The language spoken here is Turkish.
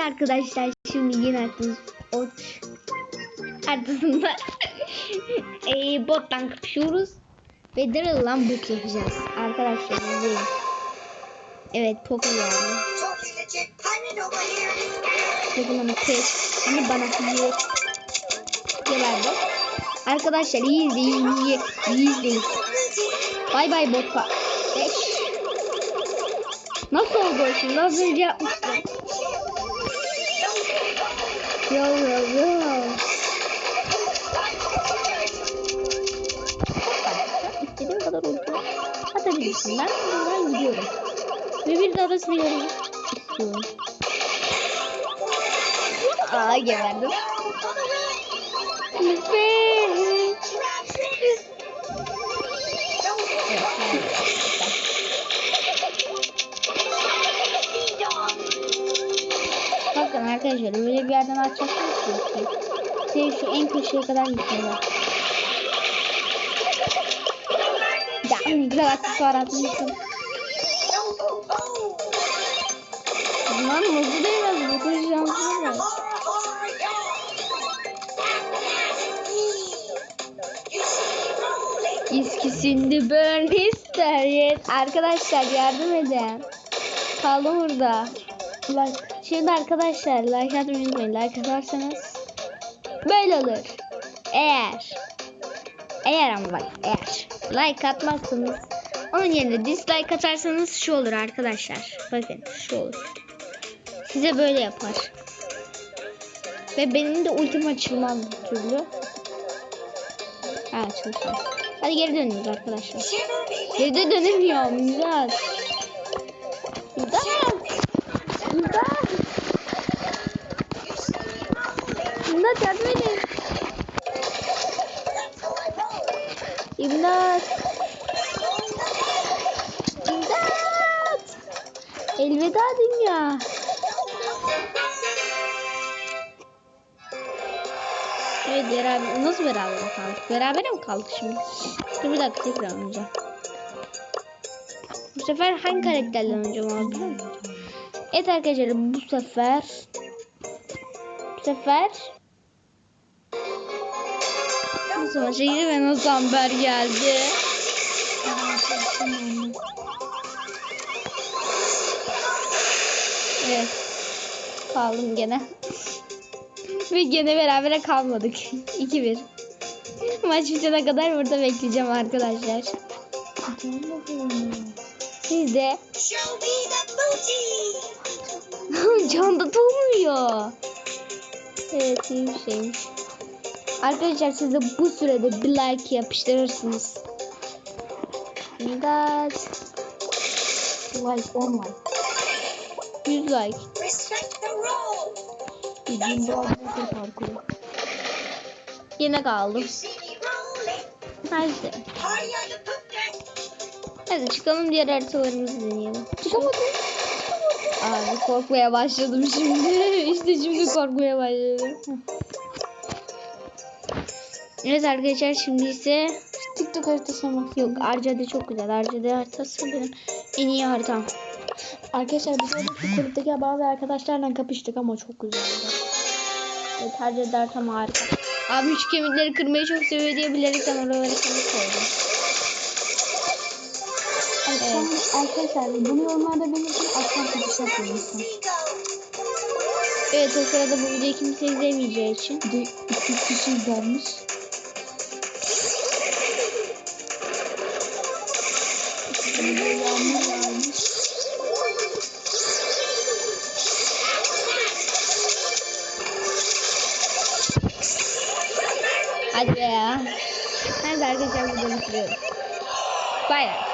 arkadaşlar şimdi yeni haritamız ot haritasında e, bottan kapışıyoruz ve Daryl'dan bot yapacağız arkadaşlar izleyin. Evet Poco geldi. Poco'nun pet hani bana hediye geberdi. Arkadaşlar iyi izleyin iyi, iyi izleyin. Bay bay botka. Beş. Nasıl oldu şimdi? Az önce yapmıştım. Yo yo yo. İstediğim kadar oldu. Atabilirsin. Ben buradan gidiyorum. Ve bir daha da seni görmek istiyorum. Aa geberdim. Lütfen. Bakın arkadaşlar böyle bir yerden açacaksınız ki. Şey şu en köşeye kadar gitmiyorlar. Ya ne güzel aksesuar atmışsın. Lan muzlu değmez bu kız şanslı mı? İskisindi burn ister. Arkadaşlar yardım edin. Kaldım burada. Like. Şimdi arkadaşlar like atmayı unutmayın. Like atarsanız böyle olur. Eğer eğer ama bak eğer like atmazsanız onun yerine dislike atarsanız şu olur arkadaşlar. Bakın şu olur. Size böyle yapar. Ve benim de ultim açılmaz bir türlü. Ha açıldı. Hadi geri dönüyoruz arkadaşlar. Geri de dönemiyorum. İmdat. Yardım edin. İmdat. İmdat. Elveda dünya. Evet beraber nasıl beraber kaldık? Beraber mi kaldık şimdi? Dur bir dakika tekrar oynayacağım. Bu sefer hangi karakterle oynayacağım abi biliyor? Evet arkadaşlar bu sefer bu sefer Nasıl maça girdi ve nasıl amber geldi? Evet. Kaldım gene. Ve gene berabere kalmadık. 2-1. Maç bitene kadar burada bekleyeceğim arkadaşlar. Siz de. Can da dolmuyor. Evet iyi bir şeymiş. Arkadaşlar siz de bu sürede bir like yapıştırırsınız. İmdat. Like 10 like. 100 like. Biraz bir parkuru. Yine kaldım. Hadi. Hadi çıkalım diğer haritalarımızı deneyelim. Çıkamadım. Abi korkmaya başladım şimdi. işte şimdi korkmaya başladım. Evet arkadaşlar şimdi ise TikTok haritasına bak. yok Arcade çok güzel. Arcade haritası benim en iyi haritam. Arkadaşlar biz oradaki kulüpteki bazı arkadaşlarla kapıştık ama çok güzeldi. Evet Arcade haritam harika. Abi şu kemikleri kırmayı çok seviyor diye bilerekten oralara kemik koydum. Akşam, Arkadaşlar bunu yorumlarda belirtin. Akşam yapıyorum lütfen. Evet o sırada bu videoyu kimse izlemeyeceği için. Bir de iki kişi izlermiş. Hadi be ya. Hadi arkadaşlar burada bitiriyoruz. Bay.